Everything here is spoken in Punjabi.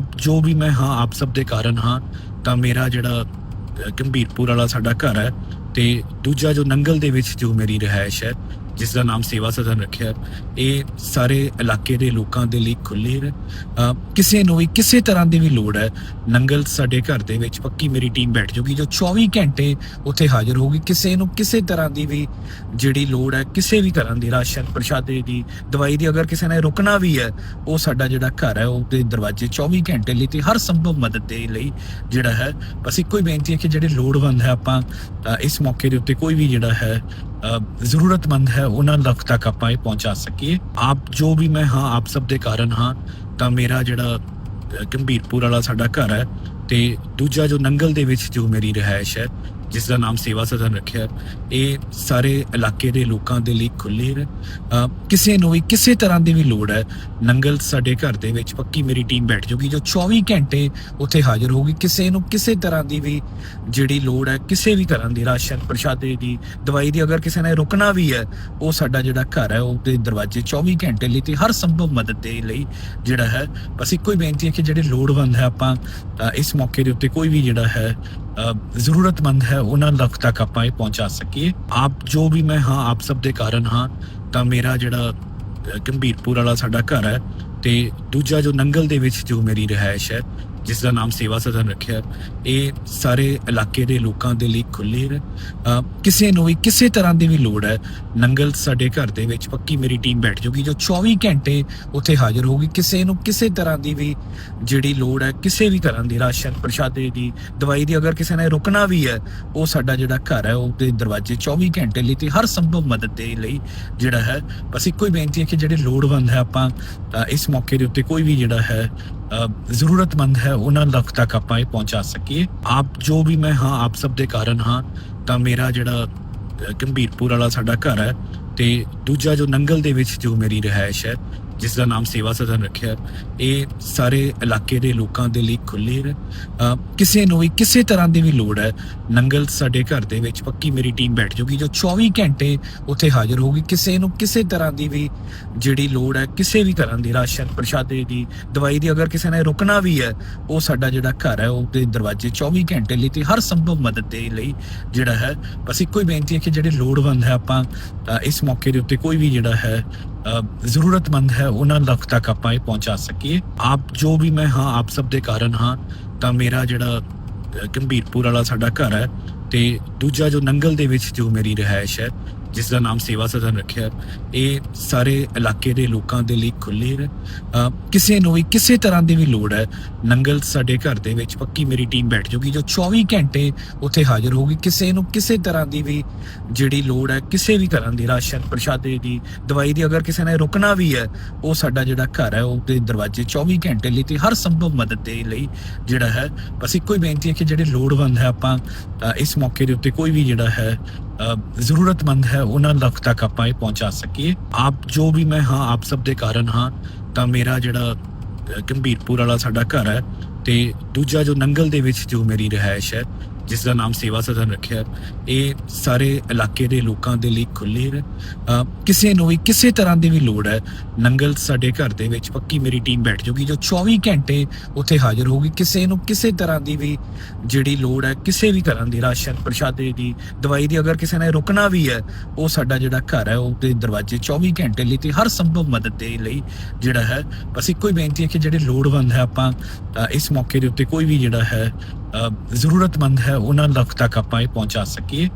ਆਪ ਜੋ ਵੀ ਮੈਂ, ਹਾਂ, ਆਪ ਸਭ ਦੇ ਕਾਰਨ ਹਾਂ, ਤਾਂ ਮੇਰਾ ਜਿਹੜਾ ਗੰਭੀਰਪੁਰ ਵਾਲਾ ਸਾਡਾ ਘਰ ਹੈ ਤੇ ਦੂਜਾ ਜੋ ਨੰਗਲ ਦੇ ਵਿੱਚ ਜੋ ਮੇਰੀ ਰਿਹਾਇਸ਼ ਹੈ ਜਿਸ ਦਾ ਨਾਮ ਸੇਵਾ ਸਦਨ ਰੱਖਿਆ ਇਹ ਸਾਰੇ ਇਲਾਕੇ ਦੇ ਲੋਕਾਂ ਦੇ ਲਈ ਖੁੱਲੇ ਹੈ ਕਿਸੇ ਨੂੰ ਵੀ ਕਿਸੇ ਤਰ੍ਹਾਂ ਦੀ ਵੀ ਲੋੜ ਹੈ ਨੰਗਲ ਸਾਡੇ ਘਰ ਦੇ ਵਿੱਚ ਪੱਕੀ ਮੇਰੀ ਟੀਮ ਬੈਠ ਜੂਗੀ ਜੋ 24 ਘੰਟੇ ਉੱਥੇ ਹਾਜ਼ਰ ਹੋਊਗੀ। ਕਿਸੇ ਨੂੰ ਕਿਸੇ ਤਰ੍ਹਾਂ ਦੀ ਵੀ ਜਿਹੜੀ ਲੋੜ ਹੈ ਕਿਸੇ ਵੀ ਤਰ੍ਹਾਂ ਦੀ ਰਾਸ਼ਨ ਪ੍ਰਸ਼ਾਦੇ ਦੀ ਦਵਾਈ ਦੀ ਅਗਰ ਕਿਸੇ ਨੇ ਰੁਕਣਾ ਵੀ ਹੈ ਉਹ ਸਾਡਾ ਜਿਹੜਾ ਘਰ ਹੈ ਉਹਦੇ ਦਰਵਾਜ਼ੇ 24 ਘੰਟੇ ਲਈ ਤੇ ਹਰ ਸੰਭਵ ਮਦਦ ਦੇ ਲਈ ਜਿਹੜਾ ਹੈ। ਬਸ ਇੱਕੋ ਹੀ ਬੇਨਤੀ ਹੈ ਕਿ ਜਿਹੜੇ ਲੋੜਵੰਦ ਹੈ ਆਪਾਂ ਅ, ਇਸ ਮੌਕੇ ਦੇ ਉੱਤੇ ਕੋਈ ਵੀ ਜਿਹੜਾ ਹੈ ਜ਼ਰੂਰਤਮੰਦ ਹੈ ਉਹਨਾਂ ਤੱਕ ਤੱਕ ਆਪਾਂ ਇਹ ਪਹੁੰਚਾ ਸਕੀਏ। ਆਪ ਜੋ ਵੀ ਮੈਂ ਹਾਂ, ਆਪ ਸਭ ਦੇ ਕਾਰਨ ਹਾਂ, ਤਾਂ ਮੇਰਾ ਜਿਹੜਾ ਗੰਭੀਰਪੁਰ ਵਾਲਾ ਸਾਡਾ ਘਰ ਹੈ ਤੇ ਦੂਜਾ ਜੋ ਨੰਗਲ ਦੇ ਵਿੱਚ ਜੋ ਮੇਰੀ ਰਿਹਾਇਸ਼ ਹੈ ਜਿਸ ਦਾ ਨਾਮ ਸੇਵਾ ਸਦਨ ਰੱਖਿਆ ਇਹ ਸਾਰੇ ਇਲਾਕੇ ਦੇ ਲੋਕਾਂ ਦੇ ਲਈ ਖੁੱਲੇ ਹੈ ਕਿਸੇ ਨੂੰ ਵੀ, ਕਿਸੇ ਤਰ੍ਹਾਂ ਦੀ ਵੀ ਲੋੜ ਹੈ, ਨੰਗਲ ਸਾਡੇ ਘਰ ਦੇ ਵਿੱਚ ਪੱਕੀ ਮੇਰੀ ਟੀਮ ਬੈਠ ਜੂਗੀ, ਜੋ 24 ਘੰਟੇ ਉੱਥੇ ਹਾਜ਼ਰ ਹੋਊਗੀ। ਕਿਸੇ ਨੂੰ ਕਿਸੇ ਤਰ੍ਹਾਂ ਦੀ ਵੀ ਜਿਹੜੀ ਲੋੜ ਹੈ, ਕਿਸੇ ਵੀ ਤਰ੍ਹਾਂ ਦੀ ਰਾਸ਼ਨ, ਪ੍ਰਸ਼ਾਦੇ ਦੀ, ਦਵਾਈ ਦੀ ਅਗਰ ਕਿਸੇ ਨੇ ਰੁਕਣਾ ਵੀ ਹੈ, ਉਹ ਸਾਡਾ ਜਿਹੜਾ ਘਰ ਹੈ ਉਹਦੇ ਦਰਵਾਜ਼ੇ 24 ਘੰਟੇ ਲਈ ਤੇ ਹਰ ਸੰਭਵ ਮਦਦ ਦੇ ਲਈ ਜਿਹੜਾ ਹੈ। ਬਸ ਇੱਕੋ ਹੀ ਬੇਨਤੀ ਹੈ ਕਿ ਜਿਹੜੇ ਲੋੜਵੰਦ ਹੈ, ਆਪਾਂ ਇਸ ਮੌਕੇ ਦੇ ਉੱਤੇ ਕੋਈ ਵੀ ਜਿਹੜਾ ਹੈ ਜ਼ਰੂਰਤਮੰਦ ਹੈ, ਉਹਨਾਂ ਤੱਕ ਤੱਕ ਆਪਾਂ ਇਹ ਪਹੁੰਚਾ ਸਕੀਏ। ਆਪ ਜੋ ਵੀ ਮੈਂ ਹਾਂ, ਆਪ ਸਭ ਦੇ ਕਾਰਨ ਹਾਂ, ਤਾਂ ਮੇਰਾ ਜਿਹੜਾ ਗੰਭੀਰਪੁਰ ਵਾਲਾ ਸਾਡਾ ਘਰ ਹੈ, ਤੇ ਦੂਜਾ ਜੋ ਨੰਗਲ ਦੇ ਵਿੱਚ ਜੋ ਮੇਰੀ ਰਿਹਾਇਸ਼ ਹੈ ਜਿਸ ਦਾ ਨਾਮ ਸੇਵਾ ਸਦਨ ਰੱਖਿਆ ਇਹ ਸਾਰੇ ਇਲਾਕੇ ਦੇ ਲੋਕਾਂ ਦੇ ਲਈ ਖੁੱਲੇ ਹੈ ਕਿਸੇ ਨੂੰ ਵੀ ਕਿਸੇ ਤਰ੍ਹਾਂ ਦੀ ਵੀ ਲੋੜ ਹੈ ਨੰਗਲ ਸਾਡੇ ਘਰ ਦੇ ਵਿੱਚ ਪੱਕੀ ਮੇਰੀ ਟੀਮ ਬੈਠ ਜੂਗੀ ਜੋ 24 ਘੰਟੇ ਉੱਥੇ ਹਾਜ਼ਰ ਹੋਊਗੀ। ਕਿਸੇ ਨੂੰ ਕਿਸੇ ਤਰ੍ਹਾਂ ਦੀ ਵੀ ਜਿਹੜੀ ਲੋੜ ਹੈ ਕਿਸੇ ਵੀ ਤਰ੍ਹਾਂ ਦੀ ਰਾਸ਼ਨ ਪ੍ਰਸ਼ਾਦੇ ਦੀ ਦਵਾਈ ਦੀ ਅਗਰ ਕਿਸੇ ਨੇ ਰੁਕਣਾ ਵੀ ਹੈ ਉਹ ਸਾਡਾ ਜਿਹੜਾ ਘਰ ਹੈ ਉਹਦੇ ਦਰਵਾਜ਼ੇ 24 ਘੰਟੇ ਲਈ ਤੇ ਹਰ ਸੰਭਵ ਮਦਦ ਦੇ ਲਈ ਜਿਹੜਾ ਹੈ। ਬਸ ਇੱਕੋ ਹੀ ਬੇਨਤੀ ਹੈ ਕਿ ਜਿਹੜੇ ਲੋੜਵੰਦ ਹੈ ਆਪਾਂ ਅ, ਇਸ ਮੌਕੇ ਦੇ ਉੱਤੇ ਕੋਈ ਵੀ ਜਿਹੜਾ ਹੈ ਜ਼ਰੂਰਤਮੰਦ ਹੈ, ਉਹਨਾਂ ਤੱਕ ਤੱਕ ਆਪਾਂ ਇਹ ਪਹੁੰਚਾ ਸਕੀਏ। ਆਪ ਜੋ ਵੀ ਮੈਂ ਹਾਂ, ਆਪ ਸਭ ਦੇ ਕਾਰਨ ਹਾਂ, ਤਾਂ ਮੇਰਾ ਜਿਹੜਾ ਗੰਭੀਰਪੁਰ ਵਾਲਾ ਸਾਡਾ ਘਰ ਹੈ ਤੇ ਦੂਜਾ ਜੋ ਨੰਗਲ ਦੇ ਵਿੱਚ ਜੋ ਮੇਰੀ ਰਿਹਾਇਸ਼ ਹੈ ਜਿਸ ਦਾ ਨਾਮ ਸੇਵਾ ਸਦਨ ਰੱਖਿਆ ਇਹ ਸਾਰੇ ਇਲਾਕੇ ਦੇ ਲੋਕਾਂ ਦੇ ਲਈ ਖੁੱਲੇ ਹੈ ਕਿਸੇ ਨੂੰ ਵੀ ਕਿਸੇ ਤਰ੍ਹਾਂ ਦੀ ਵੀ ਲੋੜ ਹੈ ਨੰਗਲ ਸਾਡੇ ਘਰ ਦੇ ਵਿੱਚ ਪੱਕੀ ਮੇਰੀ ਟੀਮ ਬੈਠ ਜੂਗੀ ਜੋ 24 ਘੰਟੇ ਉੱਥੇ ਹਾਜ਼ਰ ਹੋਊਗੀ। ਕਿਸੇ ਨੂੰ ਕਿਸੇ ਤਰ੍ਹਾਂ ਦੀ ਵੀ ਜਿਹੜੀ ਲੋੜ ਹੈ ਕਿਸੇ ਵੀ ਤਰ੍ਹਾਂ ਦੀ ਰਾਸ਼ਨ ਪ੍ਰਸ਼ਾਦੇ ਦੀ ਦਵਾਈ ਦੀ ਅਗਰ ਕਿਸੇ ਨੇ ਰੁਕਣਾ ਵੀ ਹੈ ਉਹ ਸਾਡਾ ਜਿਹੜਾ ਘਰ ਹੈ ਉਹਦੇ ਦਰਵਾਜ਼ੇ 24 ਘੰਟੇ ਲਈ ਤੇ ਹਰ ਸੰਭਵ ਮਦਦ ਦੇ ਲਈ ਜਿਹੜਾ ਹੈ। ਬਸ ਇੱਕੋ ਹੀ ਬੇਨਤੀ ਹੈ ਕਿ ਜਿਹੜੇ ਲੋੜਵੰਦ ਹੈ ਆਪਾਂ ਅ, ਇਸ ਮੌਕੇ ਦੇ ਉੱਤੇ ਕੋਈ ਵੀ ਜਿਹੜਾ ਹੈ ਅ, ਜ਼ਰੂਰਤਮੰਦ ਹੈ ਉਹਨਾਂ ਤੱਕ ਤੱਕ ਆਪਾਂ ਇਹ ਪਹੁੰਚਾ ਸਕੀਏ। ਆਪ ਜੋ ਵੀ ਮੈਂ ਹਾਂ ਆਪ ਸਭ ਦੇ ਕਾਰਨ ਹਾਂ ਤਾਂ ਮੇਰਾ ਜਿਹੜਾ ਗੰਭੀਰਪੁਰ ਵਾਲਾ ਸਾਡਾ ਘਰ ਹੈ ਤੇ ਦੂਜਾ ਜੋ ਨੰਗਲ ਦੇ ਵਿੱਚ ਜੋ ਮੇਰੀ ਰਿਹਾਇਸ਼ ਹੈ ਜਿਸ ਦਾ ਨਾਮ ਸੇਵਾ ਸਦਨ ਰੱਖਿਆ ਇਹ ਸਾਰੇ ਇਲਾਕੇ ਦੇ ਲੋਕਾਂ ਦੇ ਲਈ ਖੁੱਲੇ ਹੈ ਕਿਸੇ ਨੂੰ ਵੀ ਕਿਸੇ ਤਰ੍ਹਾਂ ਦੀ ਵੀ ਲੋੜ ਹੈ, ਨੰਗਲ ਸਾਡੇ ਘਰ ਦੇ ਵਿੱਚ ਪੱਕੀ ਮੇਰੀ ਟੀਮ ਬੈਠ ਜੂਗੀ, ਜੋ 24 ਘੰਟੇ ਉੱਥੇ ਹਾਜ਼ਰ ਹੋਊਗੀ। ਕਿਸੇ ਨੂੰ ਕਿਸੇ ਤਰ੍ਹਾਂ ਦੀ ਵੀ ਜਿਹੜੀ ਲੋੜ ਹੈ, ਕਿਸੇ ਵੀ ਤਰ੍ਹਾਂ ਦੀ ਰਾਸ਼ਨ, ਪ੍ਰਸ਼ਾਦੇ ਦੀ, ਦਵਾਈ ਦੀ ਅਗਰ ਕਿਸੇ ਨੇ ਰੁਕਣਾ ਵੀ ਹੈ, ਉਹ ਸਾਡਾ ਜਿਹੜਾ ਘਰ ਹੈ ਉਹਦੇ ਦਰਵਾਜ਼ੇ 24 ਘੰਟੇ ਲਈ ਤੇ ਹਰ ਸੰਭਵ ਮਦਦ ਦੇ ਲਈ ਜਿਹੜਾ ਹੈ। ਬਸ ਇੱਕੋ ਹੀ ਬੇਨਤੀ ਹੈ ਕਿ ਜਿਹੜੇ ਲੋੜਵੰਦ ਹੈ, ਆਪਾਂ ਇਸ ਮੌਕੇ ਦੇ ਉੱਤੇ ਕੋਈ ਵੀ ਜਿਹੜਾ ਹੈ ਜ਼ਰੂਰਤਮੰਦ ਹੈ, ਉਹਨਾਂ ਤੱਕ ਤੱਕ ਆਪਾਂ ਇਹ ਪਹੁੰਚਾ ਸਕੀਏ। ਆਪ ਜੋ ਵੀ ਮੈਂ ਹਾਂ, ਆਪ ਸਭ ਦੇ ਕਾਰਨ ਹਾਂ, ਤਾਂ ਮੇਰਾ ਜਿਹੜਾ ਗੰਭੀਰਪੁਰ ਵਾਲਾ ਸਾਡਾ ਘਰ ਹੈ, ਤੇ ਦੂਜਾ ਜੋ ਨੰਗਲ ਦੇ ਵਿੱਚ ਜੋ ਮੇਰੀ ਰਿਹਾਇਸ਼ ਹੈ ਜਿਸ ਦਾ ਨਾਮ ਸੇਵਾ ਸਦਨ ਰੱਖਿਆ ਇਹ ਸਾਰੇ ਇਲਾਕੇ ਦੇ ਲੋਕਾਂ ਦੇ ਲਈ ਖੁੱਲੇ ਹੈ ਕਿਸੇ ਨੂੰ ਵੀ ਕਿਸੇ ਤਰ੍ਹਾਂ ਦੀ ਵੀ ਲੋੜ ਹੈ ਨੰਗਲ ਸਾਡੇ ਘਰ ਦੇ ਵਿੱਚ ਪੱਕੀ ਮੇਰੀ ਟੀਮ ਬੈਠ ਜੂਗੀ ਜੋ 24 ਘੰਟੇ ਉੱਥੇ ਹਾਜ਼ਰ ਹੋਊਗੀ। ਕਿਸੇ ਨੂੰ ਕਿਸੇ ਤਰ੍ਹਾਂ ਦੀ ਵੀ ਜਿਹੜੀ ਲੋੜ ਹੈ ਕਿਸੇ ਵੀ ਤਰ੍ਹਾਂ ਦੀ ਰਾਸ਼ਨ ਪ੍ਰਸ਼ਾਦੇ ਦੀ ਦਵਾਈ ਦੀ ਅਗਰ ਕਿਸੇ ਨੇ ਰੁਕਣਾ ਵੀ ਹੈ ਉਹ ਸਾਡਾ ਜਿਹੜਾ ਘਰ ਹੈ ਉਹਦੇ ਦਰਵਾਜ਼ੇ 24 ਘੰਟੇ ਲਈ ਤੇ ਹਰ ਸੰਭਵ ਮਦਦ ਦੇ ਲਈ ਜਿਹੜਾ ਹੈ। ਬਸ ਇੱਕੋ ਹੀ ਬੇਨਤੀ ਹੈ ਕਿ ਜਿਹੜੇ ਲੋੜਵੰਦ ਹੈ ਆਪਾਂ ਅ, ਇਸ ਮੌਕੇ ਦੇ ਉੱਤੇ ਕੋਈ ਵੀ ਜਿਹੜਾ ਹੈ ਜ਼ਰੂਰਤਮੰਦ ਹੈ ਉਹਨਾਂ ਤੱਕ ਤੱਕ ਆਪਾਂ ਇਹ ਪਹੁੰਚਾ ਸਕੀਏ।